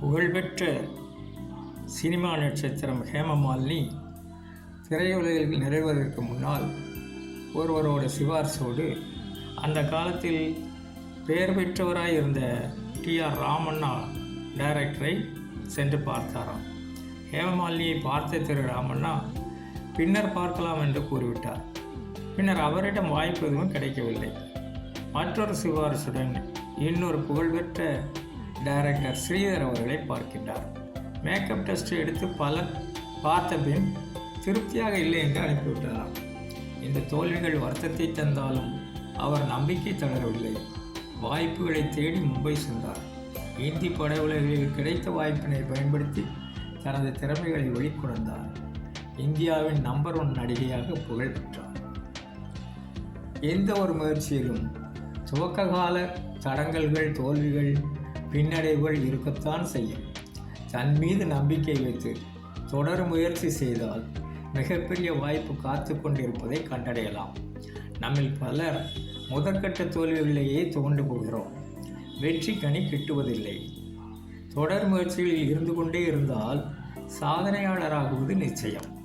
புகழ்பெற்ற சினிமா நட்சத்திரம் ஹேமமாலினி திரையுலகில் நிறைவதற்கு முன்னால் ஒருவரோட சிபார்சோடு அந்த காலத்தில் பெயர் பெற்றவராய் இருந்த டி ஆர் ராமண்ணா டைரக்டரை சென்று பார்த்தாராம். ஹேமமாலினியை பார்த்த திரு ராமண்ணா பின்னர் பார்க்கலாம் என்று கூறிவிட்டார். பின்னர் அவரிடம் வாய்ப்பு எதுவும் கிடைக்கவில்லை. மற்றொரு சிபாரிசுடன் இன்னொரு புகழ்பெற்ற டைரக்டர் ஸ்ரீதர் அவர்களை பார்க்கின்றார். மேக்கப் டெஸ்ட் எடுத்து பலர் பார்த்த பின் திருப்தியாக இல்லை என்று அனுப்பிவிட்டாராம். இந்த தோல்விகள் வருத்தத்தை தந்தாலும் அவர் நம்பிக்கை தளரவில்லை. வாய்ப்புகளை தேடி மும்பை சென்றார். இந்தி பட உலகில் கிடைத்த வாய்ப்பினை பயன்படுத்தி தனது திறமைகளை வெளிக்கொணர்ந்தார். இந்தியாவின் நம்பர் ஒன் நடிகையாக புகழ் பெற்றார். எந்த ஒரு முயற்சியிலும் துவக்க கால தடங்கல்கள் தோல்விகள் பின்னடைவுகள் இருக்கத்தான் செய்யும். தன் மீது நம்பிக்கை வைத்து தொடர் முயற்சி செய்தால் மிகப்பெரிய வாய்ப்பு காத்து கொண்டிருப்பதை கண்டடையலாம். நம்மில் பலர் முதற்கட்ட தோல்விகளிலேயே துவண்டு போகிறோம். வெற்றி கனி கிட்டுவதில்லை. தொடர் முயற்சிகளில் இருந்து கொண்டே இருந்தால் சாதனையாளராகுவது நிச்சயம்.